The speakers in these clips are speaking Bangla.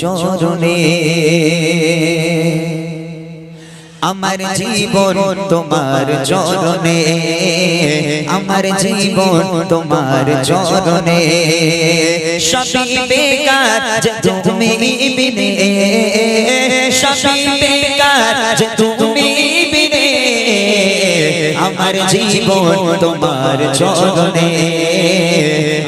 চরণে। আমার জীবন তোমার চরণে। আমার জীবন তোমার চরণে। সবই বেকার তুমি বিনে। সবই বেকার তুমি বিনে। আমার জীবন তোমার চরণে।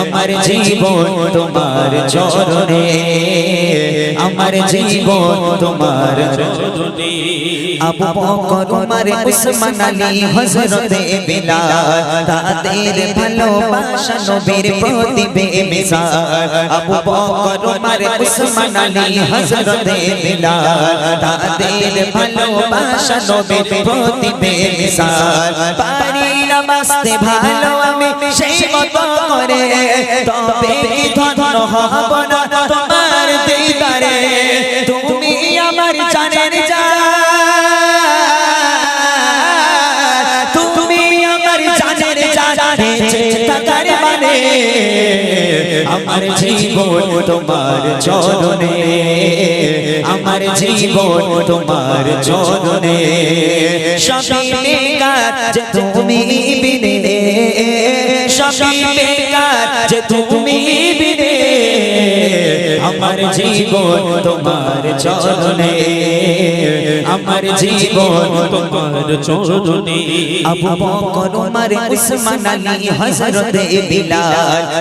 আমার জীবন তোমার চরণে আমার জীবন তোমার চরণে। আবু বকর উমর উসমান আলী হযরতে বিলাল তাদের ভালোবাসা নবীর প্রতি বেমিসাল আবু বকর উমর উসমান আলী হযরতে বিলাল তাদের ভালোবাসা নবীর প্রতি বেমিসাল পারি না ভালো তবে কি হব না তোমার দিদারে, তুমি আমার জানের জান তুমি আমার জানের জানে থাকার মানে আমার জীবন তোমার চরণে, আমার জীবন তোমার চরণে। সবই যে তুমি বিনে যে তুমি বিনে আমার জীবন তোমার চরণে, আমার জীবন তোমার চরণে। আবু বকর, উমর, উসমান আলী, হযরতে বিলাল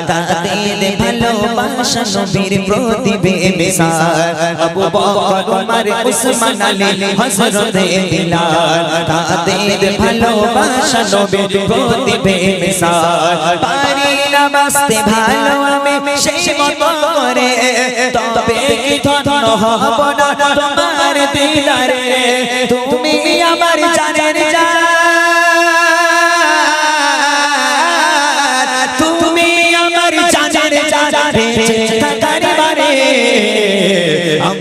তাদের ভালোবাসা নবীর প্রতি বেমিসাল আবু বকর, উমর, উসমান আলী, হযরতে বিলাল তাদের ভালোবাসা নবীর প্রতি বেমিসাল পারি না ভালো আমি সেই মতো করে। তবে কি ধন্য হব না তোমার দিলারে তুমি আমার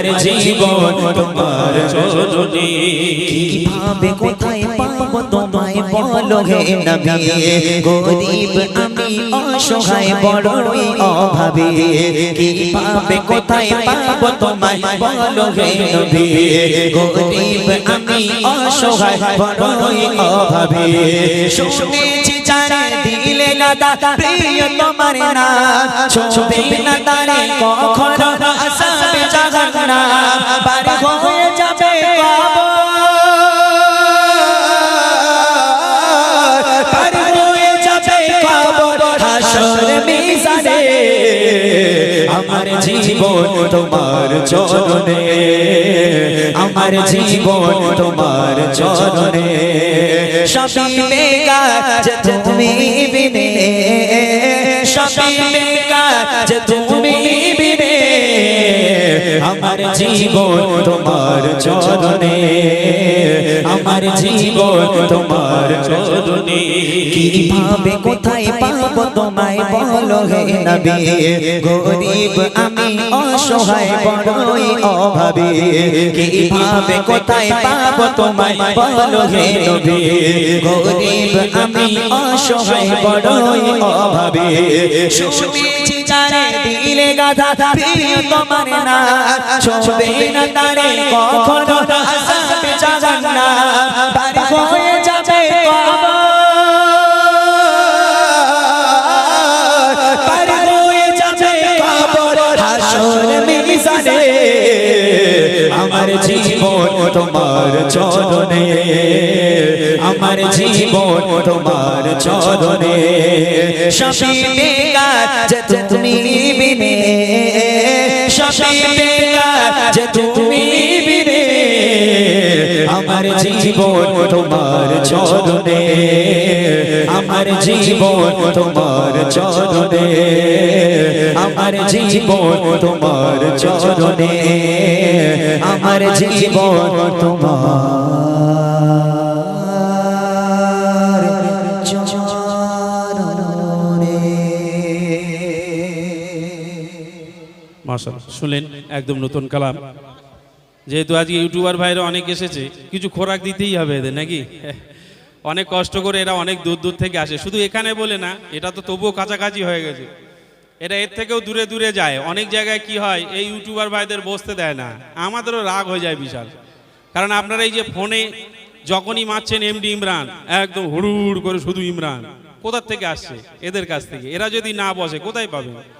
আমার জীবন তোমার চরণে। কীভাবে কোথায় পাবো তোমায় বলো হে নবী। গরিব আমি অসহায় বড়ই অভাবী। কীভাবে কোথায় পাবো তোমায় বলো হে নবী। গরিব আমি অসহায় বড়ই অভাবী। শুনেছি জানে দিলে গাদা, প্রিয় তোমার না। ছোবে না তারে কখনো আসাবে জাহান্না বাড়ি হয়ে যাবে কবর। আমার জীবন তোমার চরণে আমার জীবন তোমার চরণে সবই বেকার যে তুমি বিনে। সবই বেকার তুমি আমার জীবন তোমার চরণে। আমার জীবন তোমার চরণে। কীভাবে কোথায় পাবো তোমায় বলো হে নবী। গরিব আমি অসহায় বড়ই অভাবী। কীভাবে কোথায় পাবো তোমায় বলো হে নবী। গরিব আমি অসহায় বড়ই অভাবী। শুনেছি তারে দিলে গাধা প্রিয় তোমার মানে না। ছোবে না তারে কখনো আসাবে জাগান না হয়ে যাবে কবর। তার হয়ে যাবে কবর। হাসর মিজানে আমার জীবন তোমার চরণে। আমার জীবন তোমার চরণে। বেকার যে তুমি বিনে। বেকার যে তুমি বিনে। আমার জীবন তোমার চরণে। আমার জীবন তোমার চরণে। আমার জীবন তোমার চরণে আমার জীবন তোমার শুনলেন একদম নতুন কালাম। যেহেতু আজকে ইউটিউবার ভাইরা অনেক এসেছে কিছু খোরাক দিতেই হবে এদের নাকি? অনেক কষ্ট করে এরা অনেক দূর দূর থেকে আসে। শুধু এখানে বলে না এটা তো তবুও কাছাকাছি হয়ে গেছে। এটা এর থেকেও দূরে দূরে যায়। অনেক জায়গায় কি হয়, এই ইউটিউবার ভাইদের বসতে দেয় না। আমাদেরও রাগ হয়ে যায় বিশাল। কারণ আপনারা এই যে ফোনে যখনই মারছেন এমডি ইমরান, একদম হুড়ুড় করে শুধু ইমরান। কোথার থেকে আসছে? এদের কাছ থেকে। এরা যদি না বসে, কোথায় পাবে?